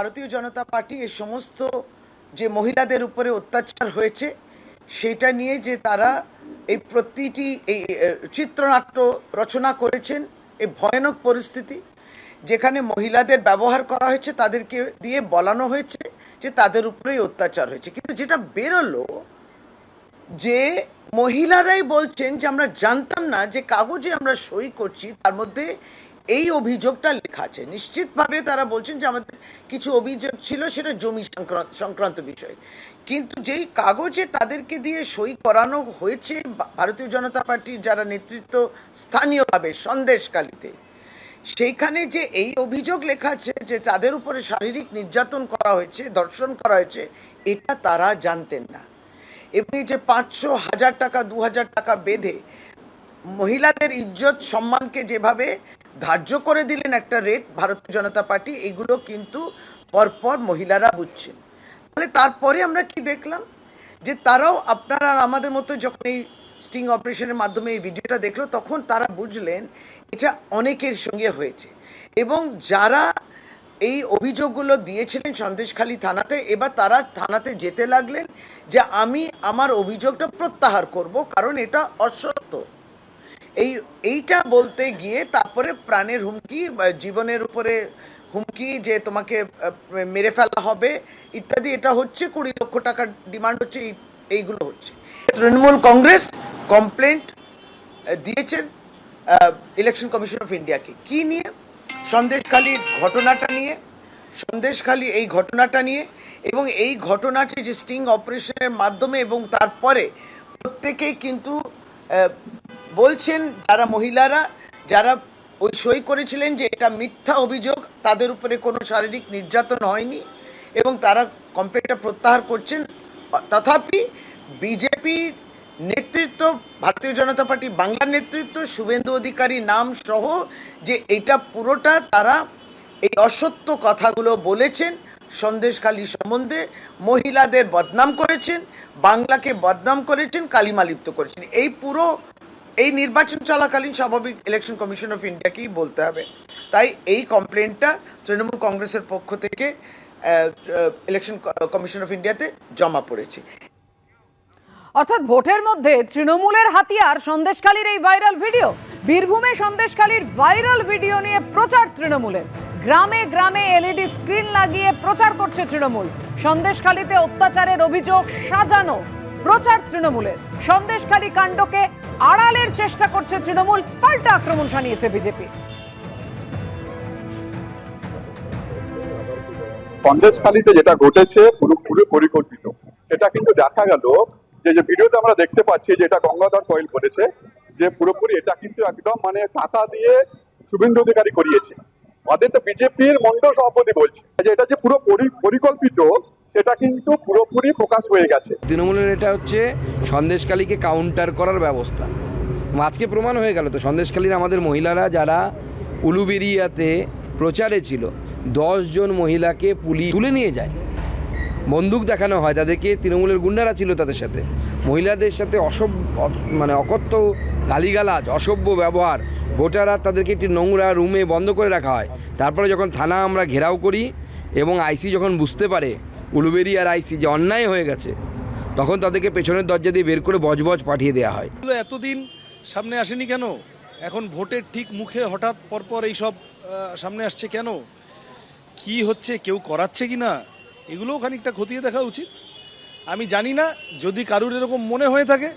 ভারতীয় জনতা পার্টি এ সমস্ত যে মহিলাদের উপরে অত্যাচার হয়েছে সেটা নিয়ে যে তারা এই প্রতিটি এই চিত্রনাট্য রচনা করেছেন এই ভয়ানক পরিস্থিতি, যেখানে মহিলাদের ব্যবহার করা হয়েছে, তাদেরকে দিয়ে বলানো হয়েছে যে তাদের উপরেই অত্যাচার হয়েছে। কিন্তু যেটা বেরোলো যে মহিলারাই বলছেন যে আমরা জানতাম না যে কাগজে আমরা সই করছি, তার মধ্যে এই অভিযোগটা লেখা আছে। নিশ্চিতভাবে তারা বলছেন যে আমাদের কিছু অভিযোগ ছিল, সেটা জমি সংক্রান্ত বিষয়। কিন্তু যেই কাগজে তাদেরকে দিয়ে সই করানো হয়েছে ভারতীয় জনতা পার্টির যারা নেতৃত্ব স্থানীয়ভাবে সন্দেশকালীতে, সেইখানে যে এই অভিযোগ লেখা আছে যে তাদের উপরে শারীরিক নির্যাতন করা হয়েছে ধর্ষণ করা হয়েছে, এটা তারা জানতেন না। এই যে পাঁচশো হাজার টাকা, দু হাজার টাকা বেঁধে মহিলাদের ইজ্জত, সম্মানকে যেভাবে ধার্য করে দিলেন একটা রেট ভারতীয় জনতা পার্টি, এগুলো কিন্তু পরপর মহিলারা বুঝছেন। তাহলে তারপরে আমরা কি দেখলাম? যে তারাও আপনারা আমাদের মতো যখন এই স্টিং অপারেশনের মাধ্যমে এই ভিডিওটা দেখল, তখন তারা বুঝলেন এটা অনেকের সঙ্গে হয়েছে। এবং যারা এই অভিযোগগুলো দিয়েছিলেন সন্দেশখালী থানাতে, এবার তারা থানাতে যেতে লাগলেন যে আমি আমার অভিযোগটা প্রত্যাহার করব, কারণ এটা অসত্য। এই, এইটা বলতে গিয়ে তারপরে প্রাণের হুমকি জীবনের উপরে হুমকি যে তোমাকে মেরে ফেলা হবে, ইত্যাদি, এটা হচ্ছে কুড়ি লক্ষ টাকার ডিমান্ড হচ্ছে এইগুলো হচ্ছে। তৃণমূল কংগ্রেস কমপ্লেন্ট দিয়েছেন ইলেকশন কমিশন অফ ইন্ডিয়াকে। কি নিয়ে? সন্দেশখালীর ঘটনাটা নিয়ে, সন্দেশখালী এই ঘটনাটা নিয়ে, এবং এই ঘটনাটি যে স্টিং অপারেশনের মাধ্যমে এবং তারপরে প্রত্যেকেই কিন্তু বলছেন যারা মহিলারা, যারা ওই সই করেছিলেন যে এটা মিথ্যা অভিযোগ, তাদের উপরে কোনো শারীরিক নির্যাতন হয়নি এবং তারা কমপ্লেনটা প্রত্যাহার করছেন। তথাপি বিজেপির নেতৃত্ব, ভারতীয় জনতা পার্টি বাংলার নেতৃত্ব, শুভেন্দু অধিকারী নাম সহ যে এটা পুরোটা তারা এই অসত্য কথাগুলো বলেছেন, সন্দেশখালী সম্বন্ধে মহিলাদের বদনাম করেছেন, বাংলাকে বদনাম করেছেন, কালিমালিপ্ত করেছেন। এই পুরো এই নির্বাচন চলাকালীন স্বাভাবিক ইলেকশন কমিশন অফ ইন্ডিয়াকেই বলতে হবে। তাই এই কমপ্লেনটা তৃণমূল কংগ্রেসের পক্ষ থেকে ইলেকশন কমিশন অফ ইন্ডিয়াতে জমা পড়েছে। অর্থাৎ ভোটের মধ্যে তৃণমূলের হাতিয়ার সন্দেশখালীর এই ভাইরাল ভিডিও বীরভূমে সন্দেশখালীর ভাইরাল ভিডিও নিয়ে প্রচার তৃণমূলের। গ্রামে গ্রামে এলইডি স্ক্রিন লাগিয়ে প্রচার করছে তৃণমূল। সন্দেশখালীতে অত্যাচারের অভিযোগ সাজানো। প্রচার তৃণমূলের। সন্দেশখালী কাণ্ডকে আড়ালের চেষ্টা করছে তৃণমূল, পাল্টা আক্রমণ শানিয়েছে বিজেপি। সন্দেশখালীতে যেটা ঘটেছে, পুরোপুরি পরিকল্পিত। সেটা কিন্তু দেখা গেল যে যে ভিডিওতে আমরা দেখতে পাচ্ছি যেটা গঙ্গাধর কয়েল করেছে, যে পুরোপুরি এটা কিন্তু একদম মানে টাকা দিয়ে শুভেন্দু অধিকারী করিয়েছে। ওদের তো বিজেপির মন্ডল সভাপতি বলছে যে, এটা যে পরি- পরিকল্পিত সেটা কিন্তু পুরোপুরি প্রকাশ হয়ে গেছে। তৃণমূলের এটা হচ্ছে সন্দেশকালীকে কাউন্টার করার ব্যবস্থা। আজকে প্রমাণ হয়ে গেল তো সন্দেশকালীর আমাদের মহিলারা যারা উলুবেরিয়াতে প্রচারে ছিল জন মহিলাকে পুলিশ তুলে নিয়ে যায়। বন্দুক দেখানো হয়, তাদেরকে তৃণমূলের গুন্ডারা ছিল তাদের সাথে। মহিলাদের সাথে অসভ্য মানে অকথ্য গালিগালাজ, অসভ্য ব্যবহার ভোটাররা তাদেরকে একটি নোংরা রুমে বন্ধ করে রাখা হয়। তারপরে যখন থানা আমরা ঘেরাও করি এবং আইসি যখন বুঝতে পারে উলুবেরিয়ার আইসি যে অন্যায় হয়ে গেছে, তখন তাদেরকে পেছনের দরজা দিয়ে বের করে বজবজ পাঠিয়ে দেওয়া হয়। এতদিন সামনে আসেনি কেন? এখন ভোটের ঠিক মুখে হঠাৎ পরপর এইসব সামনে আসছে কেন? কি হচ্ছে, কেউ করাচ্ছে কি না? এগুলোও খানিকটা খতিয়ে দেখা উচিত। আমি জানি না, যদি কারুর এরকম মনে হয়ে থাকে।